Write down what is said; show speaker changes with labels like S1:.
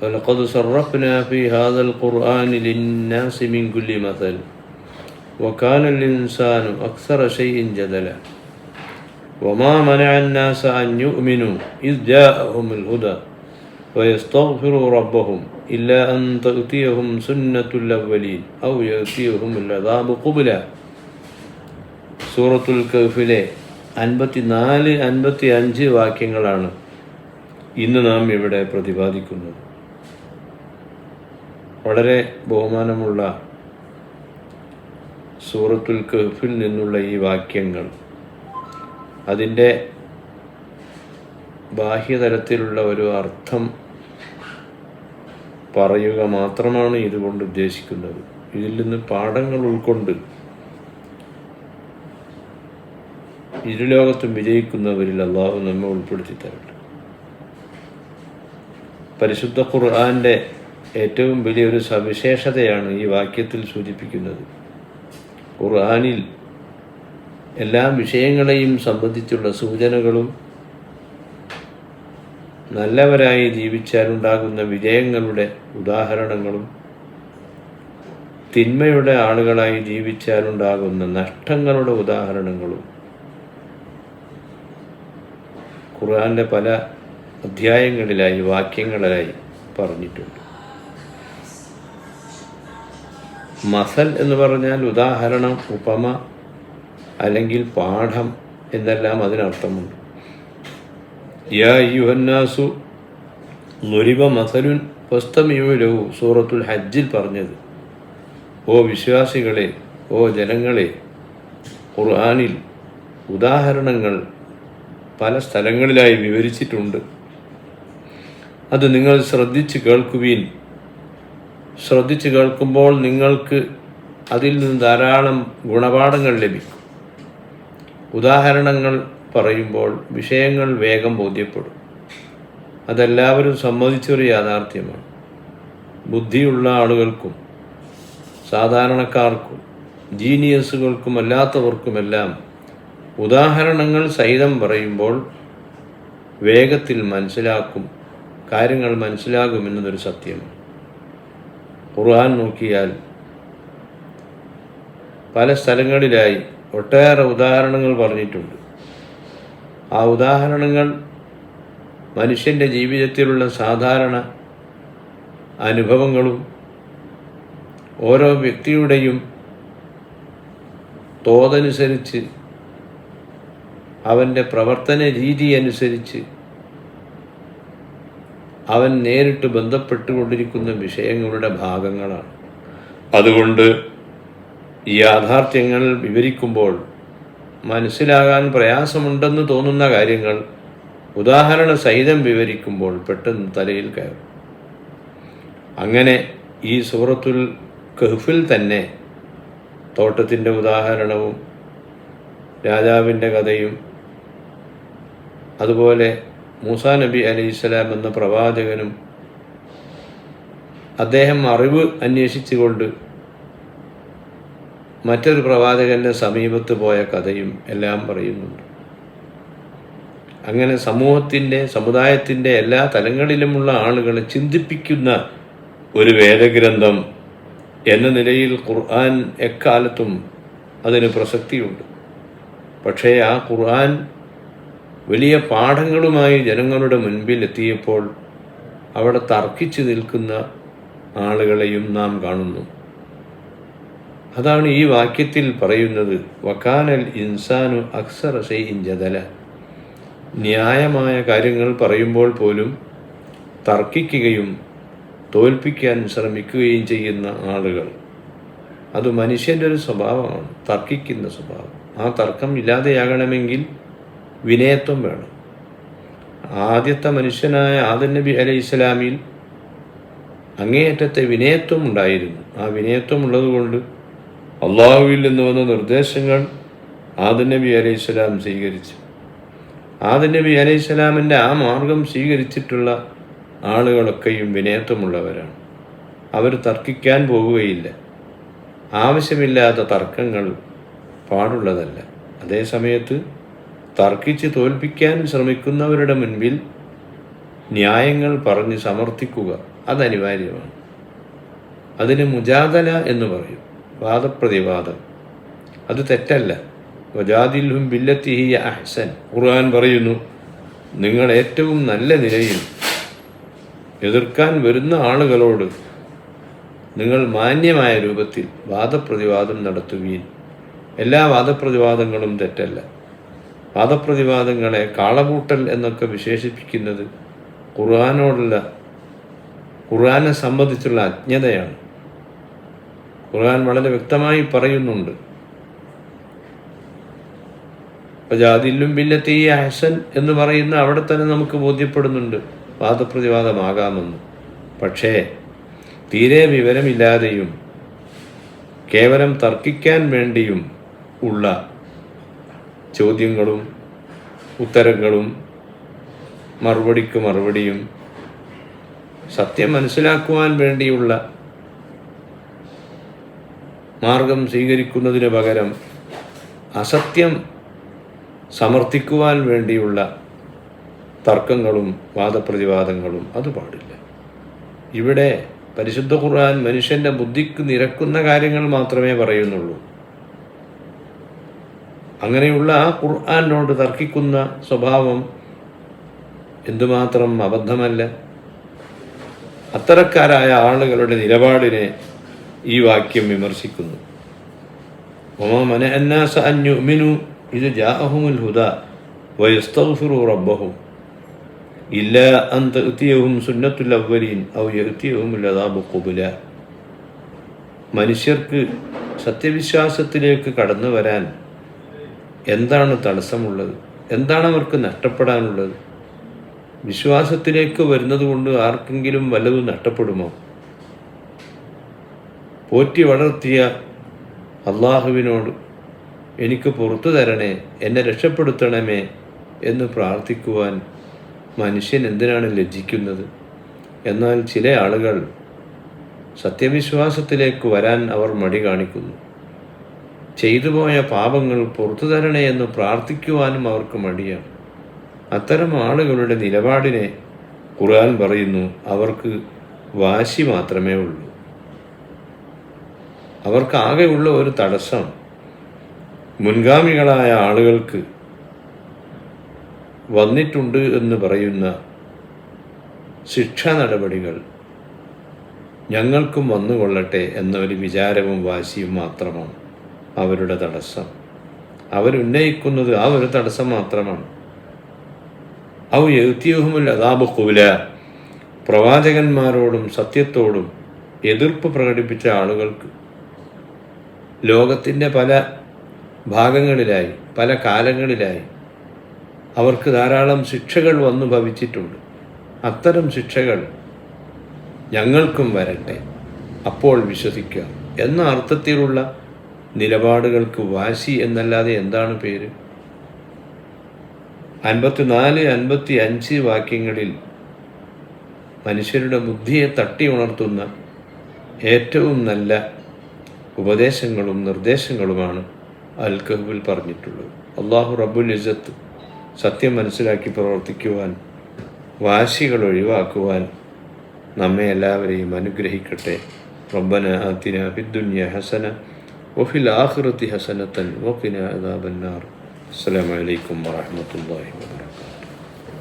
S1: ولقد صرفنا في هذا القرآن للناس من كل مثل وكان الإنسان أكثر شيء جدلا وما منع الناس أن يؤمنوا إذ جاءهم الهدى ويستغفروا ربهم إلا أن تأتيهم سنة الأولين أو يأتيهم العذاب قبلا സൂറത്തുൽ കഹ്ഫിലെ അൻപത്തിനാല് അൻപത്തി അഞ്ച് വാക്യങ്ങളാണ് ഇന്ന് നാം ഇവിടെ പ്രതിപാദിക്കുന്നത് വളരെ ബഹുമാനമുള്ള സൂറത്തുൽ കഹ്ഫിൽ നിന്നുള്ള ഈ വാക്യങ്ങൾ അതിന്റെ ബാഹ്യതലത്തിലുള്ള ഒരു അർത്ഥം പറയുക മാത്രമാണ് ഇതുകൊണ്ട് ഉദ്ദേശിക്കുന്നത്. ഇതിൽ നിന്ന് പാഠങ്ങൾ ഉൾക്കൊണ്ട് ഇരുലോകത്തും വിജയിക്കുന്നവരിൽ അള്ളാഹു നമ്മെ ഉൾപ്പെടുത്തി തരട്ടെ പരിശുദ്ധ ഖുർആന്റെ ഏറ്റവും വലിയൊരു സവിശേഷതയാണ് ഈ വാക്യത്തിൽ സൂചിപ്പിക്കുന്നത്. ഖുർആാനിൽ എല്ലാ വിഷയങ്ങളെയും സംബന്ധിച്ചുള്ള സൂചനകളും നല്ലവരായി ജീവിച്ചാലുണ്ടാകുന്ന വിജയങ്ങളുടെ ഉദാഹരണങ്ങളും തിന്മയുടെ ആളുകളായി ജീവിച്ചാലുണ്ടാകുന്ന നഷ്ടങ്ങളുടെ ഉദാഹരണങ്ങളും ഖുർആന്റെ പല അധ്യായങ്ങളിലായി വാക്യങ്ങളിലായി പറഞ്ഞിട്ടുണ്ട്. മസൽ എന്ന് പറഞ്ഞാൽ ഉദാഹരണം ഉപമ അല്ലെങ്കിൽ പാഠം എന്നെല്ലാം അതിനർത്ഥമുണ്ട്. യുഹന്നാസു നുരിബ മസലുൻ പുസ്തമിയുലഹു സൂറത്തുൽ ഹജ്ജിൽ പറഞ്ഞത്. ഓ വിശ്വാസികളെ ഓ ജനങ്ങളെ ഖുർആാനിൽ ഉദാഹരണങ്ങൾ പല സ്ഥലങ്ങളിലായി വിവരിച്ചിട്ടുണ്ട്. അത് നിങ്ങൾ ശ്രദ്ധിച്ച് കേൾക്കുവീൻ. ശ്രദ്ധിച്ച് കേൾക്കുമ്പോൾ നിങ്ങൾക്ക് അതിൽ നിന്ന് ധാരാളം ഗുണപാഠങ്ങൾ ലഭിക്കും. ഉദാഹരണങ്ങൾ പറയുമ്പോൾ വിഷയങ്ങൾ വേഗം ബോധ്യപ്പെടും. അതെല്ലാവരും സമ്മതിച്ചൊരു യാഥാർത്ഥ്യമാണ്. ബുദ്ധിയുള്ള ആളുകൾക്കും സാധാരണക്കാർക്കും ജീനിയസുകൾക്കും അല്ലാത്തവർക്കുമെല്ലാം ഉദാഹരണങ്ങൾ സഹിതം പറയുമ്പോൾ വേഗത്തിൽ മനസ്സിലാക്കും കാര്യങ്ങൾ മനസ്സിലാകും മനസ്സിലാകുമെന്നതൊരു സത്യമാണ്. ഖുർആൻ നോക്കിയാൽ പല സ്ഥലങ്ങളിലായി ഒട്ടേറെ ഉദാഹരണങ്ങൾ പറഞ്ഞിട്ടുണ്ട്. ആ ഉദാഹരണങ്ങൾ മനുഷ്യന്റെ ജീവിതത്തിലുള്ള സാധാരണ അനുഭവങ്ങളും ഓരോ വ്യക്തിയുടെയും തോതനുസരിച്ച് അവന്റെ പ്രവർത്തന രീതി അനുസരിച്ച് അവൻ നേരിട്ട് ബന്ധപ്പെട്ടുകൊണ്ടിരിക്കുന്ന വിഷയങ്ങളുടെ ഭാഗങ്ങളാണ്. അതുകൊണ്ട് ഈ യാഥാർത്ഥ്യങ്ങൾ വിവരിക്കുമ്പോൾ മനസ്സിലാകാൻ പ്രയാസമുണ്ടെന്ന് തോന്നുന്ന കാര്യങ്ങൾ ഉദാഹരണ സഹിതം വിവരിക്കുമ്പോൾ പെട്ടെന്ന് തലയിൽ കയറും. അങ്ങനെ ഈ സൂറത്തുൽ കഹ്ഫിൽ തന്നെ തോട്ടത്തിന്റെ ഉദാഹരണവും രാജാവിന്റെ കഥയും അതുപോലെ മൂസാ നബി അലി അലൈഹിസ്സലാം എന്ന പ്രവാചകനും അദ്ദേഹം അറിവ് അന്വേഷിച്ചുകൊണ്ട് മറ്റൊരു പ്രവാചകന്റെ സമീപത്ത് പോയ കഥയും എല്ലാം പറയുന്നുണ്ട്. അങ്ങനെ സമൂഹത്തിന്റെ സമുദായത്തിന്റെ എല്ലാ തലങ്ങളിലുമുള്ള ആളുകളെ ചിന്തിപ്പിക്കുന്ന ഒരു വേദഗ്രന്ഥം എന്ന നിലയിൽ ഖുർആൻ എക്കാലത്തും അതിന് പ്രസക്തിയുണ്ട്. പക്ഷേ ആ ഖുർആൻ വലിയ പാഠങ്ങളുമായി ജനങ്ങളുടെ മുൻപിൽ എത്തിയപ്പോൾ അവിടെ തർക്കിച്ചു നിൽക്കുന്ന ആളുകളെയും നാം കാണുന്നു. അതാണ് ഈ വാക്യത്തിൽ പറയുന്നത് വക്കാനൽ ഇൻസാനു അക്സറ ഇഞ്ചതല ന്യായമായ കാര്യങ്ങൾ പറയുമ്പോൾ പോലും തർക്കിക്കുകയും തോൽപ്പിക്കാൻ ശ്രമിക്കുകയും ചെയ്യുന്ന ആളുകൾ. അത് മനുഷ്യന്റെ ഒരു സ്വഭാവമാണ് തർക്കിക്കുന്ന സ്വഭാവം. ആ തർക്കം ഇല്ലാതെയാകണമെങ്കിൽ വിനയത്വം വേണം. ആദ്യത്തെ മനുഷ്യനായ ആദൻ നബി അലൈഹി ഇസ്ലാമിൽ അങ്ങേയറ്റത്തെ വിനയത്വം ഉണ്ടായിരുന്നു. ആ വിനയത്വം ഉള്ളതുകൊണ്ട് അള്ളാഹുവിൽ നിന്ന് വന്ന നിർദ്ദേശങ്ങൾ ആദൻ നബി അലൈഹി സ്വലാം സ്വീകരിച്ചു. ആദൻ നബി അലൈഹി സ്വലാമിന്റെ ആ മാർഗം സ്വീകരിച്ചിട്ടുള്ള ആളുകളൊക്കെയും വിനയത്വമുള്ളവരാണ്. അവർ തർക്കിക്കാൻ പോവുകയില്ല ആവശ്യമില്ലാത്ത തർക്കങ്ങൾ പാടുള്ളതല്ല. അതേ സമയത്ത് തർക്കിച്ച് തോൽപ്പിക്കാൻ ശ്രമിക്കുന്നവരുടെ മുൻപിൽ ന്യായങ്ങൾ പറഞ്ഞ് സമർത്ഥിക്കുക അത് അനിവാര്യമാണ് അതിന് മുജാതല എന്ന് പറയും. വാദപ്രതിവാദം. അത് തെറ്റല്ല. വജാദിൽഹും ബില്ലത്തിഹിയ അഹ്സൻ. ഖുർആൻ പറയുന്നു നിങ്ങൾ ഏറ്റവും നല്ല നിലയിൽ എതിർക്കാൻ വരുന്ന ആളുകളോട് നിങ്ങൾ മാന്യമായ രൂപത്തിൽ വാദപ്രതിവാദം നടത്തുകയും എല്ലാ വാദപ്രതിവാദങ്ങളും തെറ്റല്ല. വാദപ്രതിവാദങ്ങളെ കാളകൂട്ടൽ എന്നൊക്കെ വിശേഷിപ്പിക്കുന്നത് ഖുർആാനോടുള്ള ഖുർആാനെ സംബന്ധിച്ചുള്ള അജ്ഞതയാണ്. ഖുർആൻ വളരെ വ്യക്തമായി പറയുന്നുണ്ട്. അപ്പോൾ ജാതില്ലും ബില്ലത്തി അഹസൻ എന്ന് പറയുന്ന അവിടെ തന്നെ നമുക്ക് ബോധ്യപ്പെടുന്നുണ്ട് വാദപ്രതിവാദമാകാമെന്ന് പക്ഷേ തീരെ വിവരമില്ലാതെയും കേവലം തർക്കിക്കാൻ വേണ്ടിയും ഉള്ള ചോദ്യങ്ങളും ഉത്തരങ്ങളും മറുപടിക്ക് മറുപടിയും സത്യം മനസ്സിലാക്കുവാൻ വേണ്ടിയുള്ള മാർഗം സ്വീകരിക്കുന്നതിന് പകരം അസത്യം സമർത്ഥിക്കുവാൻ വേണ്ടിയുള്ള തർക്കങ്ങളും വാദപ്രതിവാദങ്ങളും അത് പാടില്ല. ഇവിടെ പരിശുദ്ധ ഖുർആൻ മനുഷ്യന്റെ ബുദ്ധിക്ക് നിരക്കുന്ന കാര്യങ്ങൾ മാത്രമേ പറയുന്നുള്ളൂ. അങ്ങനെയുള്ള ആ ഖുർആാനോട് തർക്കിക്കുന്ന സ്വഭാവം എന്തുമാത്രം അബദ്ധമല്ല? അത്തരക്കാരായ ആളുകളുടെ നിലപാടിനെ ഈ വാക്യം വിമർശിക്കുന്നു. ഒമാ മന അന്നാസ അഞ്ഞുമിനു ഇത് ജാഅഹുമുൽ ഹുദ വയസ്തഗ്ഫിറു റബ്ബഹും ഇല്ല അൻ എത്തിയവും സുന്നത്തുൽ അവലീൻ ഔ യഅ്തിയഹുമുൽ അദാബു കുബുല മനുഷ്യർക്ക് സത്യവിശ്വാസത്തിലേക്ക് കടന്നു വരാൻ എന്താണ് തടസ്സമുള്ളത്? എന്താണ് അവർക്ക് നഷ്ടപ്പെടാനുള്ളത്? വിശ്വാസത്തിലേക്ക് വരുന്നത് കൊണ്ട് ആർക്കെങ്കിലും വല്ലതും നഷ്ടപ്പെടുമോ? പോറ്റി വളർത്തിയ അള്ളാഹുവിനോട് എനിക്ക് പുറത്തു തരണേ എന്നെ രക്ഷപ്പെടുത്തണമേ എന്ന് പ്രാർത്ഥിക്കുവാൻ മനുഷ്യൻ എന്തിനാണ് ലജ്ജിക്കുന്നത്? എന്നാൽ ചില ആളുകൾ സത്യവിശ്വാസത്തിലേക്ക് വരാൻ അവർ മടി കാണിക്കുന്നു. ചെയ്തു പോയ പാപങ്ങൾ പുറത്തു തരണേ എന്ന് പ്രാർത്ഥിക്കുവാനും അവർക്ക് മടിയാണ്. അത്തരം ആളുകളുടെ നിലപാടിനെ ഖുർആൻ പറയുന്നു അവർക്ക് വാശി മാത്രമേ ഉള്ളൂ. അവർക്കാകെയുള്ള ഒരു തടസ്സം മുൻഗാമികളായ ആളുകൾക്ക് വന്നിട്ടുണ്ട് എന്ന് പറയുന്ന ശിക്ഷാ നടപടികൾ ഞങ്ങൾക്കും വന്നുകൊള്ളട്ടെ എന്ന ഒരു വിചാരവും വാശിയും മാത്രമാണ്. അവരുടെ തടസ്സം. അവരുന്നയിക്കുന്നത് ആ ഒരു തടസ്സം മാത്രമാണ്. ഔ എഴുത്തിയുഹുമുൽ അതാബ് പ്രവാചകന്മാരോടും സത്യത്തോടും എതിർപ്പ് പ്രകടിപ്പിച്ച ആളുകൾക്ക് ലോകത്തിന്റെ പല ഭാഗങ്ങളിലായി പല കാലങ്ങളിലായി അവർക്ക് ധാരാളം ശിക്ഷകൾ വന്നു ഭവിച്ചിട്ടുണ്ട്. അത്തരം ശിക്ഷകൾ ഞങ്ങൾക്കും വരട്ടെ. അപ്പോൾ വിശ്വസിക്കുക. എന്ന അർത്ഥത്തിലുള്ള നിലപാടുകൾക്ക് വാശി എന്നല്ലാതെ എന്താണ് പേര്? അൻപത്തിനാല് അൻപത്തി അഞ്ച് വാക്യങ്ങളിൽ മനുഷ്യരുടെ ബുദ്ധിയെ തട്ടി ഉണർത്തുന്ന ഏറ്റവും നല്ല ഉപദേശങ്ങളും നിർദ്ദേശങ്ങളുമാണ് അൽ പറഞ്ഞിട്ടുള്ളത്. അള്ളാഹു റബ്ബുൽ ഇസത്ത് സത്യം മനസ്സിലാക്കി പ്രവർത്തിക്കുവാൻ വാശികൾ ഒഴിവാക്കുവാൻ നമ്മെ എല്ലാവരെയും അനുഗ്രഹിക്കട്ടെ. റബ്ബന അതിന ഹസന وفي الآخرة حسنة وقنا عذاب النار. السلام عليكم ورحمة الله وبركاته.